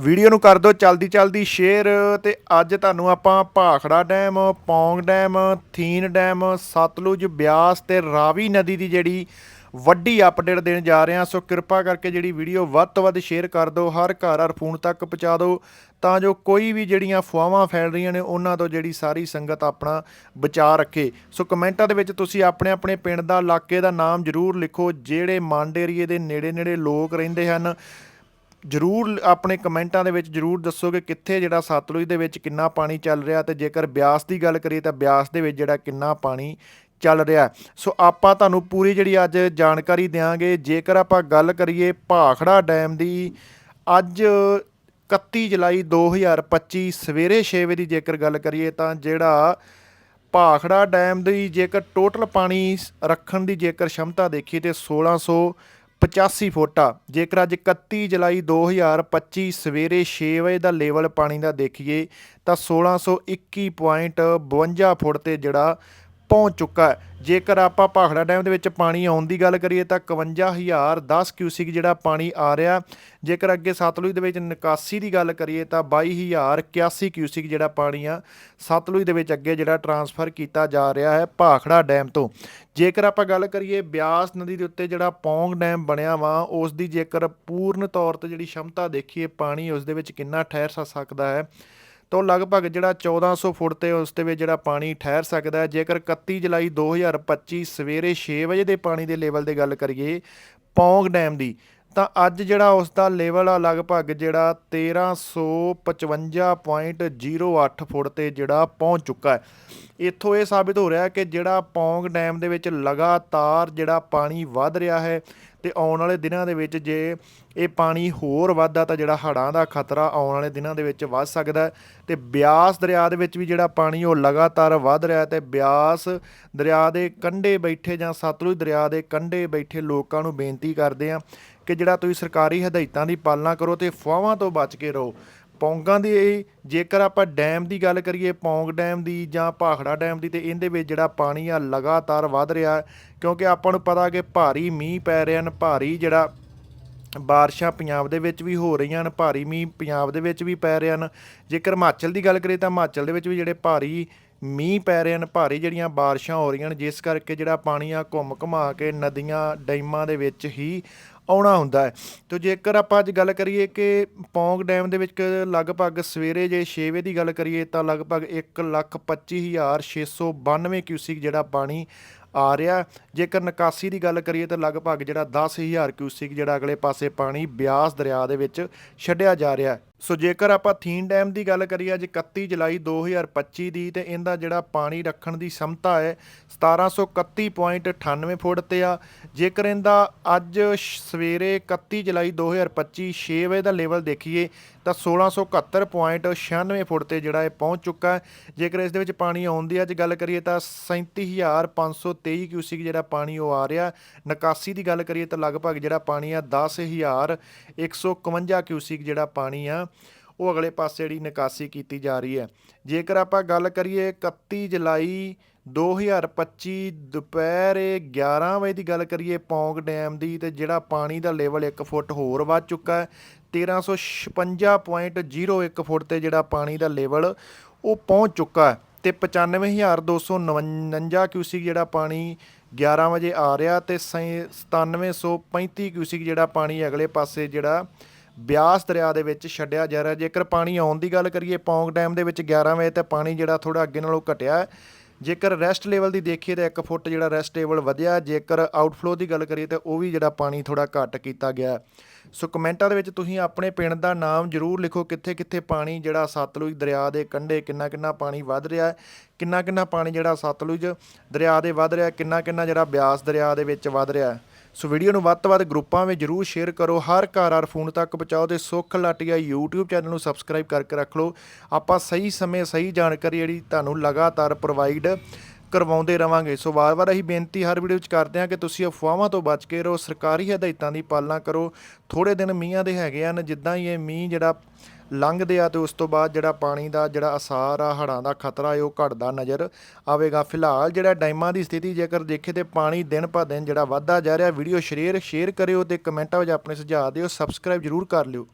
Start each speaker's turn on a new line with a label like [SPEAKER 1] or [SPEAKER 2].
[SPEAKER 1] Video ਨੂੰ ਕਰ ਦਿਓ ਚਲਦੀ ਚਲਦੀ ਸ਼ੇਅਰ ਤੇ ਅੱਜ ਤੁਹਾਨੂੰ ਆਪਾਂ Bhakra dam, Pong dam, Thein dam, Sutlej Beas ਤੇ ਰਾਵੀ ਨਦੀ ਦੀ ਜਿਹੜੀ ਵੱਡੀ ਅਪਡੇਟ ਦੇਣ ਜਾ ਰਹੇ ਹਾਂ। ਸੋ ਕਿਰਪਾ ਕਰਕੇ ਜਿਹੜੀ ਵੀਡੀਓ ਵੱਧ ਤੋਂ ਵੱਧ ਸ਼ੇਅਰ ਕਰ ਦਿਓ, ਹਰ ਘਰ ਹਰ ਫੋਨ ਤੱਕ ਪਹੁੰਚਾ ਦਿਓ, ਤਾਂ ਜੋ ਕੋਈ ਵੀ ਜਿਹੜੀਆਂ ਅਫਵਾਹਾਂ ਫੈਲ ਰਹੀਆਂ ਨੇ, ਉਹਨਾਂ ਤੋਂ ਜਿਹੜੀ ਸਾਰੀ ਸੰਗਤ ਆਪਣਾ ਬਚਾਅ ਰੱਖੇ। ਸੋ ਕਮੈਂਟਾਂ ਦੇ ਵਿੱਚ ਤੁਸੀਂ ਆਪਣੇ ਆਪਣੇ ਪਿੰਡ ਦਾ, ਇਲਾਕੇ ਦਾ ਨਾਮ ਜ਼ਰੂਰ ਲਿਖੋ, ਜਿਹੜੇ ਮੰਡ ਏਰੀਏ ਦੇ ਨੇੜੇ ਨੇੜੇ ਲੋਕ ਰਹਿੰਦੇ ਹਨ। ਜਰੂਰ ਆਪਣੇ ਕਮੈਂਟਾਂ ਦੇ ਵਿੱਚ ਜਰੂਰ ਦੱਸੋ ਕਿ ਕਿੱਥੇ ਜਿਹੜਾ ਸਤਲੁਜ ਦੇ ਵਿੱਚ ਕਿੰਨਾ ਪਾਣੀ ਚੱਲ ਰਿਹਾ ਤੇ ਜੇਕਰ ਬਿਆਸ ਦੀ ਗੱਲ ਕਰੀਏ ਤਾਂ ਬਿਆਸ ਦੇ ਵਿੱਚ ਜਿਹੜਾ ਕਿੰਨਾ ਪਾਣੀ ਚੱਲ ਰਿਹਾ। ਸੋ ਆਪਾਂ ਤੁਹਾਨੂੰ ਪੂਰੀ ਜਿਹੜੀ ਅੱਜ ਜਾਣਕਾਰੀ ਦਿਆਂਗੇ। ਜੇਕਰ ਆਪਾਂ ਗੱਲ ਕਰੀਏ ਭਾਖੜਾ ਡੈਮ ਦੀ, ਅੱਜ 31 ਜੁਲਾਈ 2025 ਸਵੇਰੇ 6 ਵਜੇ ਦੀ ਜੇਕਰ ਗੱਲ ਕਰੀਏ ਤਾਂ ਜਿਹੜਾ ਭਾਖੜਾ ਡੈਮ ਦੀ ਜੇਕਰ ਟੋਟਲ ਪਾਣੀ ਰੱਖਣ ਦੀ ਜੇਕਰ ਸ਼ਮਤਾ ਦੇਖੀਏ ਤੇ 1685 ਫੁੱਟ ਆ। ਜੇਕਰ ਅੱਜ 31 ਜੁਲਾਈ 2025 ਸਵੇਰੇ 6 ਵਜੇ ਦਾ ਲੈਵਲ ਪਾਣੀ ਦਾ ਦੇਖੀਏ, ਤਾਂ 1621.52 ਫੁੱਟ ਤੇ ਜਿਹੜਾ ਪਹੁੰਚ ਚੁੱਕਾ ਹੈ। ਜੇਕਰ ਆਪਾਂ ਭਾਖੜਾ ਡੈਮ ਦੇ ਵਿੱਚ ਪਾਣੀ ਆਉਣ ਦੀ ਗੱਲ ਕਰੀਏ ਤਾਂ 51010 ਕਿਊਸਿਕ ਜਿਹੜਾ ਪਾਣੀ ਆ ਰਿਹਾ ਜੇਕਰ ਅੱਗੇ ਸਤਲੁਜ ਦੇ ਵਿੱਚ ਨਿਕਾਸੀ ਦੀ ਗੱਲ ਕਰੀਏ ਤਾਂ 22081 ਕਿਊਸਿਕ ਜਿਹੜਾ ਪਾਣੀ ਆ, ਸਤਲੁਜ ਦੇ ਵਿੱਚ ਅੱਗੇ ਜਿਹੜਾ ਟਰਾਂਸਫਰ ਕੀਤਾ ਜਾ ਰਿਹਾ ਹੈ ਭਾਖੜਾ ਡੈਮ ਤੋਂ। ਜੇਕਰ ਆਪਾਂ ਗੱਲ ਕਰੀਏ ਬਿਆਸ ਨਦੀ ਦੇ ਉੱਤੇ ਜਿਹੜਾ ਪੌਂਗ ਡੈਮ ਬਣਿਆ ਵਾ ਉਸ ਦੀ ਜੇਕਰ ਪੂਰਨ ਤੌਰ ਤੇ ਜਿਹੜੀ ਸ਼ਮਤਾ ਦੇਖੀਏ, ਪਾਣੀ ਉਸ ਦੇ ਵਿੱਚ ਕਿੰਨਾ ਠਹਿਰ ਸਕਦਾ ਹੈ। ਤੋਂ ਲਗਭਗ ਜਿਹੜਾ 1400 ਫੁੱਟ ਤੇ ਉਸ 'ਤੇ ਵੀ ਜਿਹੜਾ ਪਾਣੀ ਠਹਿਰ ਸਕਦਾ ਹੈ। ਜੇਕਰ 31 ਜੁਲਾਈ 2025 ਸਵੇਰੇ 6 ਵਜੇ ਦੇ ਪਾਣੀ ਦੇ ਲੈਵਲ ਦੀ ਗੱਲ ਕਰੀਏ ਪੌਂਗ ਡੈਮ ਦੀ, ਤਾਂ ਅੱਜ ਜਿਹੜਾ ਉਸ ਦਾ ਲੈਵਲ ਆ ਲਗਭਗ ਜਿਹੜਾ 1355.08 ਫੁੱਟ ਤੇ ਜਿਹੜਾ ਪਹੁੰਚ ਚੁੱਕਾ ਹੈ। ਇੱਥੋਂ ਇਹ ਸਾਬਿਤ ਹੋ ਰਿਹਾ ਹੈ ਕਿ ਜਿਹੜਾ ਪੌਂਗ ਡੈਮ ਦੇ ਵਿੱਚ ਲਗਾਤਾਰ ਜਿਹੜਾ ਪਾਣੀ ਵੱਧ ਰਿਹਾ ਹੈ ਤੇ ਆਉਣ ਵਾਲੇ ਦਿਨਾਂ ਦੇ ਵਿੱਚ ਜੇ ਇਹ ਪਾਣੀ ਹੋਰ ਵੱਧਦਾ ਤਾਂ ਜਿਹੜਾ ਹੜ੍ਹਾਂ ਦਾ ਖਤਰਾ ਆਉਣ ਵਾਲੇ ਦਿਨਾਂ ਦੇ ਵਿੱਚ ਵੱਧ ਸਕਦਾ ਹੈ। ਤੇ ਬਿਆਸ ਦਰਿਆ ਦੇ ਵਿੱਚ ਵੀ ਜਿਹੜਾ ਪਾਣੀ ਉਹ ਲਗਾਤਾਰ ਵੱਧ ਰਿਹਾ ਹੈ ਤੇ ਬਿਆਸ ਦਰਿਆ ਦੇ ਕੰਢੇ ਬੈਠੇ ਜਾਂ ਸਤਲੁਜ ਦਰਿਆ ਦੇ ਕੰਢੇ ਬੈਠੇ ਲੋਕਾਂ ਨੂੰ ਬੇਨਤੀ ਕਰਦੇ ਆ ਕਿ ਜਿਹੜਾ ਤੁਸੀਂ ਸਰਕਾਰੀ ਹਦਾਇਤਾਂ ਦੀ ਪਾਲਣਾ ਕਰੋ ਤੇ ਅਫਵਾਹਾਂ ਤੋਂ ਬਚ ਕੇ ਰਹੋ। ਪੌਂਗਾਂ ਦੀ ਇਹ- ਜੇਕਰ ਆਪਾਂ ਡੈਮ ਦੀ ਗੱਲ ਕਰੀਏ, ਪੌਂਗ ਡੈਮ ਦੀ ਜਾਂ ਭਾਖੜਾ ਡੈਮ ਦੀ, ਤੇ ਇਹਦੇ ਵਿੱਚ ਜਿਹੜਾ ਪਾਣੀ ਆ ਲਗਾਤਾਰ ਵੱਧ ਰਿਹਾ ਕਿਉਂਕਿ ਆਪਾਂ ਨੂੰ ਪਤਾ ਕਿ ਭਾਰੀ ਮੀਂਹ ਪੈ ਰਹੇ ਹਨ, ਭਾਰੀ ਜਿਹੜਾ ਬਾਰਿਸ਼ਾਂ ਪੰਜਾਬ ਦੇ ਵਿੱਚ ਵੀ ਹੋ ਰਹੀਆਂ ਹਨ, ਭਾਰੀ ਮੀਂਹ ਪੰਜਾਬ ਦੇ ਵਿੱਚ ਵੀ ਪੈ ਰਹੇ ਹਨ। ਜੇਕਰ ਹਿਮਾਚਲ ਦੀ ਗੱਲ ਕਰੀਏ ਤਾਂ ਹਿਮਾਚਲ ਦੇ ਵਿੱਚ ਵੀ ਜਿਹੜੇ ਭਾਰੀ ਮੀਂਹ ਪੈ ਰਹੇ ਹਨ, ਭਾਰੀ ਜਿਹੜੀਆਂ ਬਾਰਿਸ਼ਾਂ ਹੋ ਰਹੀਆਂ ਹਨ, ਜਿਸ ਕਰਕੇ ਜਿਹੜਾ ਪਾਣੀ ਆ ਘੁੰਮ ਘੁਮਾ ਕੇ ਨਦੀਆਂ, ਡੈਮਾਂ ਦੇ ਵਿੱਚ ਹੀ ਆਉਣਾ ਹੁੰਦਾ ਹੈ। ਤੇ ਜੇਕਰ ਆਪਾਂ ਅੱਜ ਗੱਲ ਕਰੀਏ ਕਿ ਪੌਂਗ ਡੈਮ ਦੇ ਵਿੱਚ ਲਗਭਗ ਸਵੇਰੇ ਜੇ 6 ਵਜੇ ਦੀ ਗੱਲ ਕਰੀਏ ਤਾਂ ਲਗਭਗ 125692 ਕਿਊਸਿਕ ਜਿਹੜਾ ਪਾਣੀ ਆ ਰਿਹਾ ਜੇਕਰ ਨਿਕਾਸੀ ਦੀ ਗੱਲ ਕਰੀਏ ਤਾਂ ਲਗਭਗ ਜਿਹੜਾ 10000 ਕਿਊਸਿਕ ਜਿਹੜਾ ਅਗਲੇ ਪਾਸੇ ਪਾਣੀ ਬਿਆਸ ਦਰਿਆ ਦੇ ਵਿੱਚ ਛੱਡਿਆ ਜਾ ਰਿਹਾ ਹੈ। ਸੋ ਜੇਕਰ ਆਪਾਂ ਥੀਨ ਡੈਮ ਦੀ ਗੱਲ ਕਰੀਏ, ਅੱਜ 31 ਜੁਲਾਈ 2025 ਦੀ ਤੇ ਇਹਦਾ ਜਿਹੜਾ ਪਾਣੀ ਰੱਖਣ ਦੀ ਸਮਤਾ ਹੈ 1731.98 ਫੁੱਟ ਤੇ ਆ। ਜੇਕਰ ਇਹਦਾ ਅੱਜ ਸਵੇਰੇ 31 ਜੁਲਾਈ 2025 6 ਵਜੇ ਦਾ ਲੈਵਲ ਦੇਖੀਏ, ਤਾਂ 1671.96 ਫੁੱਟ ਤੇ ਜਿਹੜਾ ਇਹ ਪਹੁੰਚ ਚੁੱਕਾ ਹੈ। ਜੇਕਰ ਇਸ ਦੇ ਵਿੱਚ ਪਾਣੀ ਆਉਣ ਦੀ ਅੱਜ ਗੱਲ ਕਰੀਏ, ਤਾਂ 37523 ਕਿਊਸਿਕ ਜਿਹੜਾ ਪਾਣੀ ਉਹ ਆ ਰਿਹਾ। ਨਿਕਾਸੀ ਦੀ ਗੱਲ ਕਰੀਏ, ਤਾਂ ਲਗਭਗ ਜਿਹੜਾ ਪਾਣੀ ਆ 10151 ਕਿਊਸਿਕ ਜਿਹੜਾ ਪਾਣੀ ਆ। ਉਹ ਅਗਲੇ ਪਾਸੇ ਜਿਹੜੀ ਨਿਕਾਸੀ ਕੀਤੀ ਜਾ ਰਹੀ ਹੈ। ਜੇਕਰ ਆਪਾਂ ਗੱਲ ਕਰੀਏ 31 ਜੁਲਾਈ 2025 ਦੁਪਹਿਰੇ 11 ਵਜੇ ਦੀ ਗੱਲ ਕਰੀਏ ਪੌਂਗ ਡੈਮ ਦੀ, ਤੇ ਜਿਹੜਾ ਪਾਣੀ ਦਾ ਲੈਵਲ 1 ਫੁੱਟ ਹੋਰ ਵੱਧ ਚੁੱਕਾ ਹੈ। 1356.01 ਫੁੱਟ ਤੇ ਜਿਹੜਾ ਪਾਣੀ ਦਾ ਲੈਵਲ ਉਹ ਪਹੁੰਚ ਚੁੱਕਾ ਹੈ। ਤੇ 95249 ਕਿਊਸਿਕ ਜਿਹੜਾ ਪਾਣੀ 11 ਵਜੇ ਆ ਰਿਹਾ ਤੇ ਸੈ- 9735 ਕਿਊਸਿਕ ਜਿਹੜਾ ਪਾਣੀ ਅਗਲੇ ਪਾਸੇ ਜਿਹੜਾ ਬਿਆਸ ਦਰਿਆ ਦੇ ਵਿੱਚ ਛੱਡਿਆ ਜਾ ਰਿਹਾ। ਜੇਕਰ ਪਾਣੀ ਆਉਣ ਦੀ ਗੱਲ ਕਰੀਏ, ਪੌਂਗ ਡੈਮ ਦੇ ਵਿੱਚ 11 ਵਜੇ ਤੇ ਪਾਣੀ ਜਿਹੜਾ ਥੋੜਾ ਅੱਗੇ ਨਾਲੋਂ ਘਟਿਆ ਜੇਕਰ ਰੈਸਟ ਲੈਵਲ ਦੀ ਦੇਖੀਏ ਤਾਂ 1 ਫੁੱਟ ਜਿਹੜਾ ਰੈਸਟ ਲੈਵਲ ਵਧਿਆ ਜੇਕਰ ਆਊਟਫਲੋ ਦੀ ਗੱਲ ਕਰੀਏ ਤਾਂ ਉਹ ਵੀ ਜਿਹੜਾ ਪਾਣੀ ਥੋੜਾ ਘੱਟ ਕੀਤਾ ਗਿਆ ਸੋ ਕਮੈਂਟਾਂ ਦੇ ਵਿੱਚ ਤੁਸੀਂ ਆਪਣੇ ਪਿੰਡ ਦਾ ਨਾਮ ਜਰੂਰ ਲਿਖੋ। ਕਿੱਥੇ ਕਿੱਥੇ ਪਾਣੀ ਜਿਹੜਾ ਸਤਲੁਜ ਦਰਿਆ ਦੇ ਕੰਢੇ ਕਿੰਨਾ ਕਿੰਨਾ ਪਾਣੀ ਵੱਧ ਰਿਹਾ ਹੈ ਕਿੰਨਾ ਕਿੰਨਾ ਪਾਣੀ ਜਿਹੜਾ ਸਤਲੁਜ ਦਰਿਆ ਦੇ ਵੱਧ ਰਿਹਾ ਕਿੰਨਾ ਕਿੰਨਾ ਜਿਹੜਾ ਬਿਆਸ ਦਰਿਆ ਦੇ ਵਿੱਚ ਵੱਧ ਰਿਹਾ ਸੋ ਵੀਡੀਓ ਨੂੰ ਵੱਧ ਤੋਂ ਵੱਧ ਗਰੁੱਪਾਂ ਵਿੱਚ ਜਰੂਰ ਸ਼ੇਅਰ ਕਰੋ। ਹਰ ਘਰ, ਹਰ ਫੋਨ ਤੱਕ ਪਹੁੰਚਾਓ ਤੇ ਸੁੱਖ ਲਾਟੀਆ YouTube ਚੈਨਲ ਨੂੰ ਸਬਸਕ੍ਰਾਈਬ ਕਰਕੇ ਰੱਖ ਲਓ। ਆਪਾਂ ਸਹੀ ਸਮੇਂ, ਸਹੀ ਜਾਣਕਾਰੀ ਜਿਹੜੀ ਤੁਹਾਨੂੰ ਲਗਾਤਾਰ ਪ੍ਰੋਵਾਈਡ ਕਰਵਾਉਂਦੇ ਰਵਾਂਗੇ। ਸੋ ਵਾਰ-ਵਾਰ ਅਸੀਂ ਬੇਨਤੀ ਹਰ ਵੀਡੀਓ ਵਿੱਚ ਕਰਦੇ ਹਾਂ ਕਿ ਤੁਸੀਂ ਅਫਵਾਹਾਂ ਤੋਂ ਬਚ ਕੇ ਰਹੋ, ਸਰਕਾਰੀ ਹਦਾਇਤਾਂ ਦੀ ਪਾਲਣਾ ਕਰੋ। ਥੋੜੇ ਦਿਨ ਮੀਂਹਾਂ ਦੇ ਹੈਗੇ ਹਨ, ਜਿੱਦਾਂ ਹੀ ਇਹ ਮੀਂਹ ਜਿਹੜਾ ਲੰਘਦੇ ਆ ਤੇ ਉਸ ਤੋਂ ਬਾਅਦ ਜਿਹੜਾ ਪਾਣੀ ਦਾ, ਜਿਹੜਾ ਅਸਾਰ ਆ, ਹੜ੍ਹਾਂ ਦਾ ਖਤਰਾ ਹੈ ਉਹ ਘਟਦਾ ਨਜ਼ਰ ਆਵੇਗਾ। ਫਿਲਹਾਲ ਜਿਹੜਾ ਡੈਮਾਂ ਦੀ ਸਥਿਤੀ ਜੇਕਰ ਦੇਖੇ ਤੇ ਪਾਣੀ ਦਿਨ ਭਰ ਦਿਨ ਜਿਹੜਾ ਵੱਧਦਾ ਜਾ ਰਿਹਾ, ਵੀਡੀਓ ਸ਼ੇਅਰ ਸ਼ੇਅਰ ਕਰਿਓ ਤੇ ਕਮੈਂਟਾਂ ਵਿੱਚ ਆਪਣੇ ਸੁਝਾਅ ਦਿਓ, ਸਬਸਕ੍ਰਾਈਬ ਜਰੂਰ ਕਰ ਲਿਓ।